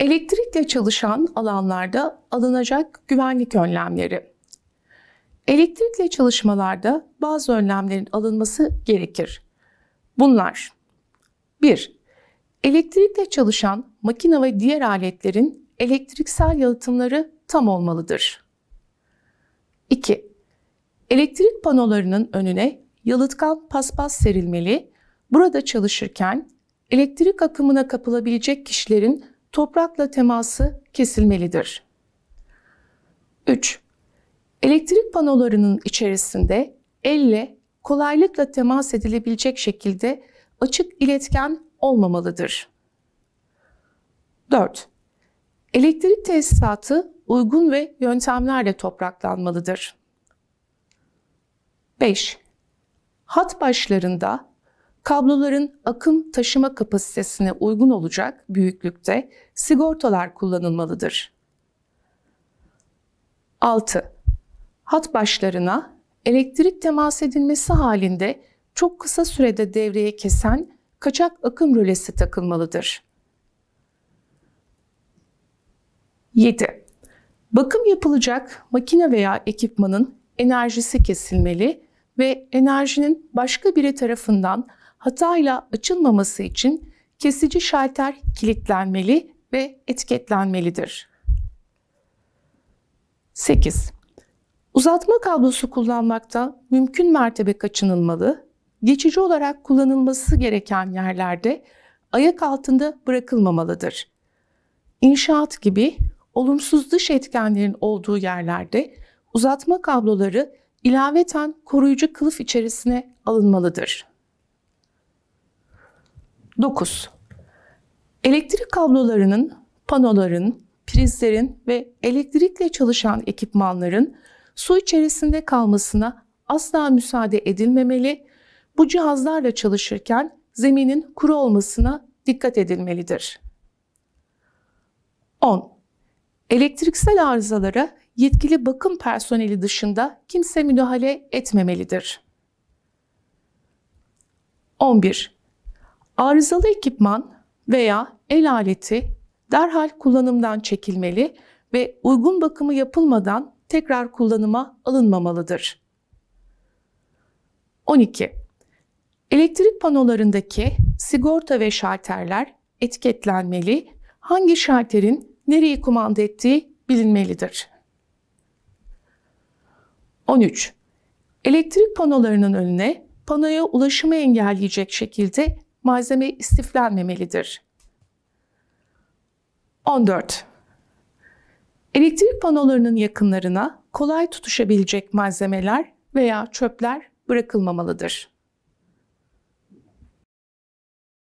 Elektrikle çalışan alanlarda alınacak güvenlik önlemleri. Elektrikle çalışmalarda bazı önlemlerin alınması gerekir. Bunlar 1. Elektrikle çalışan makine ve diğer aletlerin elektriksel yalıtımları tam olmalıdır. 2. Elektrik panolarının önüne yalıtkan paspas serilmeli. Burada çalışırken elektrik akımına kapılabilecek kişilerin toprakla teması kesilmelidir. 3. Elektrik panolarının içerisinde elle kolaylıkla temas edilebilecek şekilde açık iletken olmamalıdır. 4. Elektrik tesisatı uygun ve yöntemlerle topraklanmalıdır. 5. Hat başlarında kabloların akım taşıma kapasitesine uygun olacak büyüklükte sigortalar kullanılmalıdır. 6. Hat başlarına elektrik temas edilmesi halinde çok kısa sürede devreye kesen kaçak akım rölesi takılmalıdır. 7. Bakım yapılacak makine veya ekipmanın enerjisi kesilmeli ve enerjinin başka biri tarafından hatayla açılmaması için kesici şalter kilitlenmeli ve etiketlenmelidir. 8. Uzatma kablosu kullanmakta mümkün mertebe kaçınılmalı, geçici olarak kullanılması gereken yerlerde ayak altında bırakılmamalıdır. İnşaat gibi olumsuz dış etkenlerin olduğu yerlerde uzatma kabloları ilaveten koruyucu kılıf içerisine alınmalıdır. 9. Elektrik kablolarının, panoların, prizlerin ve elektrikle çalışan ekipmanların su içerisinde kalmasına asla müsaade edilmemeli. Bu cihazlarla çalışırken zeminin kuru olmasına dikkat edilmelidir. 10. Elektriksel arızalara yetkili bakım personeli dışında kimse müdahale etmemelidir. 11. Arızalı ekipman veya el aleti derhal kullanımdan çekilmeli ve uygun bakımı yapılmadan tekrar kullanıma alınmamalıdır. 12. Elektrik panolarındaki sigorta ve şalterler etiketlenmeli, hangi şalterin nereyi kumanda ettiği bilinmelidir. 13. Elektrik panolarının önüne panoya ulaşımı engelleyecek şekilde malzeme istiflenmemelidir. 14. Elektrik panolarının yakınlarına kolay tutuşabilecek malzemeler veya çöpler bırakılmamalıdır.